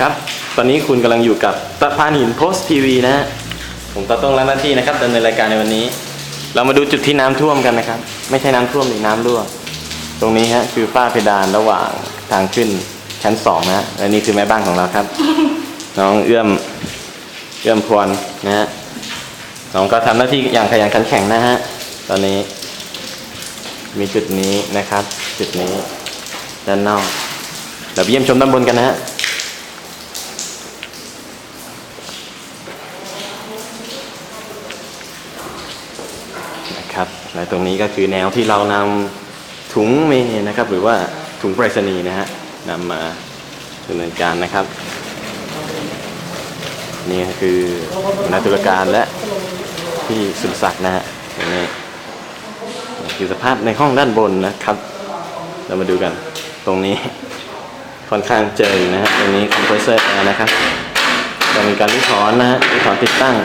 ครับ ตอนนี้คุณกำลังอยู่กับตะพานหินโพสทีวีนะฮะ ผมตาต้องรับหน้าที่นะครับดำเนินรายการในวันนี้ เรามาดูจุดที่น้ำท่วมกันนะครับ ไม่ใช่น้ำท่วมหรือน้ำรั่ว ตรงนี้ฮะคือฝ้าเพดานระหว่างทางขึ้นชั้นสองนะฮะและนี่คือแม่บ้านของเราครับ น้องเอื้อม เอื้อมพรนะฮะ น้องก็ทำหน้าที่อย่างขยันขันแข็งนะฮะ ตอนนี้ มีจุดนี้นะครับ จุดนี้ด้านนอก เดี๋ยวไปเยี่ยมชมด้านบนกันนะฮะ นะครับและตรงนี้ก็คือแนวที่เรานำถุงเมย์นะครับ หรือว่าถุงไปรษณีย์นะฮะนำมาดำเนินการนะครับ นี่คือนาตุลการและที่สุรศักดิ์นะฮะนี้คือสภาพในห้องด้านบนนะครับ เรามาดูกันตรงนี้ค่อนข้างเจออยู่นะฮะตรงนี้คอมเพรสเซอร์นะครับจะมีการรื้อถอนนะฮะรื้อถอนติดตั้ง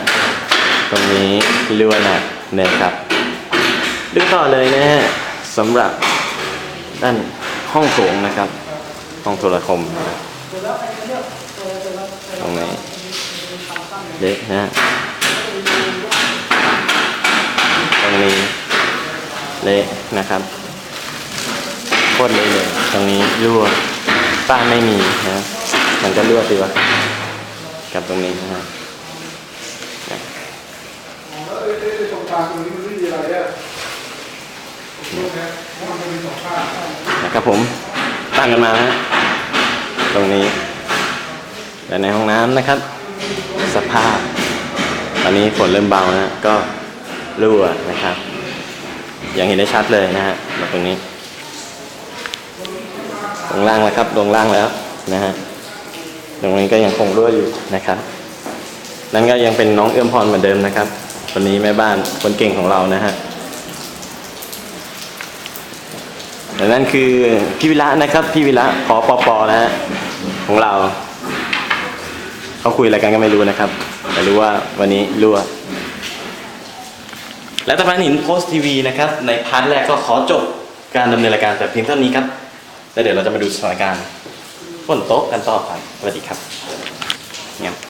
ตรงนี้เรือนะนะครับ ดูต่อเลยนะฮะสำหรับด้านห้องโถงนะครับ ห้องโทรคมนะครับตรงนี้เล็กนะฮะตรงนี้เละนะครับโคตรเละเลยตรงนี้รั่วฝ้าไม่มีนะมันก็รั่วสิวะกับตรงนี้นะ นะครับผมตั้งกันมาฮะตรงนี้และในห้องน้ำนะครับ สภาพ ตอนนี้ฝนเริ่มเบานะก็รั่วนะครับ อย่างเห็นได้ชัดเลยนะฮะมาตรงนี้ ลงล่างแล้วครับ ลงล่างแล้วนะฮะตรงนี้ก็ยังคงรั่วอยู่นะครับ นั่นก็ยังเป็นน้องเอื้อมพรเหมือนเดิมนะครับวันนี้แม่บ้านคนเก่งของเรานะฮะ และนั่นคือพี่วิระนะครับพี่วิระพอปอปอนะฮะของเราเขาคุยอะไรกันก็ไม่รู้นะครับ แต่รู้ว่าวันนี้รั่วและตะพานหินโพสทีวีนะครับ ในพาร์ทแรกก็ขอจบการดำเนินรายการแต่เพียงเท่านี้ครับแล้วเดี๋ยวเราจะมาดูสถานการณ์ฝนโต๊ะกันต่อไปสวัสดีครับเงั้น